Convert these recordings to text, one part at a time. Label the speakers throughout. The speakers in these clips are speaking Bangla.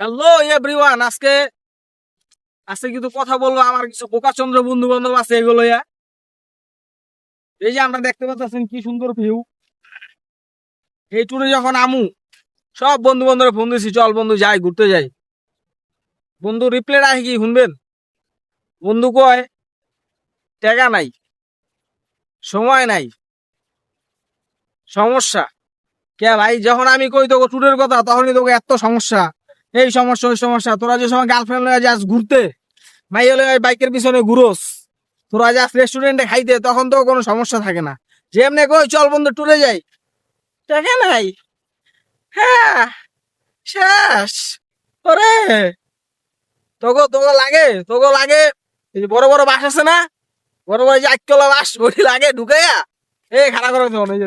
Speaker 1: হ্যালো এভরিওয়ান আজকে আজকে কিন্তু কথা বলব আমার কিছু বোকাচন্দ্র বন্ধু বান্ধব আছে এগুলো ইয়া এই যে আমরা দেখতে পাচ্ছেন কি সুন্দর ভিউ এই ট্যুরে যখন আমু, সব বন্ধু বান্ধব ফোন দিছি, চল বন্ধু, যাই, ঘুরতে যাই। বন্ধু রিপ্লে রাখি কি, শুনবেন? বন্ধু কয়, টাকা নাই, সময় নাই, সমস্যা। কে ভাই, যখন আমি কই তোকে ট্যুরের কথা, তখনই তোকে এত সমস্যা। এই সমস্যা, ওই সমস্যা। তোরা যে সময় গার্লফ্রেন্ড লয়ে যাস ঘুরতে ভাই হলে বাইকের পিছনে ঘুরোস। তোরা যাস রেস্টুরেন্টে খাইতে, তখন তো কোনো সমস্যা থাকে না। যে এমনি কই, চল বন্ধু ট্যুরে যাই। টাকা নাই হ্যাঁ শেষ। ওরে তোকে তোকে লাগে তোকে লাগে। বড় বড় বাস আছে না, বড় বড় যে আটকলা বাস, ওটি লাগে, ঢুকাইয়া। এই খারাপ করে দেবো যে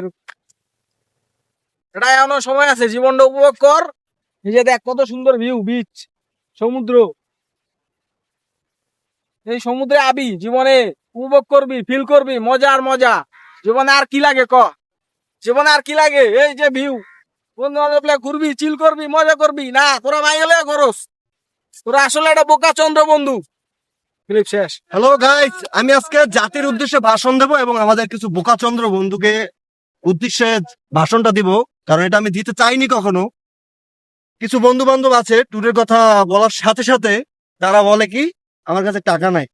Speaker 1: এটা এখনও সময় আছে, জীবনটা উপভোগ কর। যে দেখ কত সুন্দর ভিউ বিচ সমুদ্র। এই সমুদ্রে আবি, জীবনে উপভোগ করবি ফিল করবি, মজা আর মজা। জীবনে আর কি লাগে ক? জীবনে আর কি লাগে? এই যে ভিউ বন্ধু বান্ধব ঘুরবি চিল করবি, মজা করবি। না, তোরা ভাই হলে করস তোরা আসলে একটা বোকা চন্দ্র বন্ধু। ফিলিপ শেষ।
Speaker 2: হ্যালো গাইস আমি আজকে জাতির উদ্দেশ্যে ভাষণ দেব এবং আমাদের কিছু বোকাচন্দ্র বন্ধুকে উদ্দেশ্যে ভাষণটা দিব। কারণ এটা আমি দিতে চাইনি কখনো। কিছু বন্ধু বান্ধব আছে, ট্যুরের কথা বলার সাথে সাথে তারা বলে কি, আমার কাছে টাকা নাই।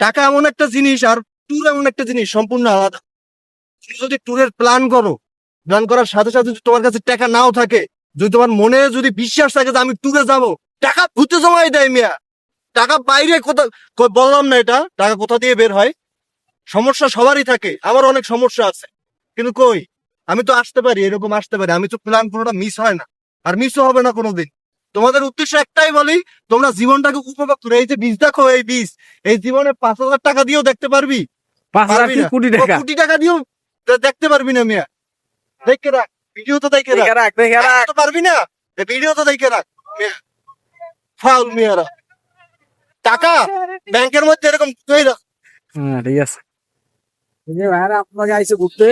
Speaker 2: টাকা এমন একটা জিনিস আর ট্যুর এমন একটা জিনিস, সম্পূর্ণ আলাদা। তুমি যদি ট্যুরের প্ল্যান করো প্ল্যান করার সাথে সাথে যদি তোমার কাছে টাকা নাও থাকে, যদি তোমার মনে যদি বিশ্বাস থাকে যে আমি ট্যুরে যাব, টাকা ভূতে জমাই দেয় মিয়া। টাকা বাইরে কোথা কই বললাম না এটা, টাকা কোথা দিয়ে বের হয়? সমস্যা সবারই থাকে, আমার অনেক সমস্যা আছে। কিন্তু কই, আমি তো আসতে পারি, এরকম আসতে পারি, আমি তো প্ল্যান পুরোটা মিস হয় না। আর মিসও হবে না কোনোদিন। তোমাদের উদ্দেশ্য একটাই বলি তোমরা জীবনটাকে উপভোগ করো। এই যে বীজ দেখো এই বীজ এই জীবনে পাঁচ হাজার টাকা দিয়েও দেখতে পারবি।
Speaker 1: কোটি টাকা?
Speaker 2: কোটি টাকা দিয়েও দেখতে পারবি না মিয়া। দেখে রাখ ভিডিও তো দেখে রাখ।
Speaker 1: দেখে রাখ।
Speaker 2: তো পারবি না? ভিডিও তো দেখে রাখ মিয়া। ফাউল মিয়ারা। টাকা ব্যাংকের মধ্যে এরকম
Speaker 1: হ্যাঁ ঠিক আছে। আপনাকে আইসে ঘুরতে।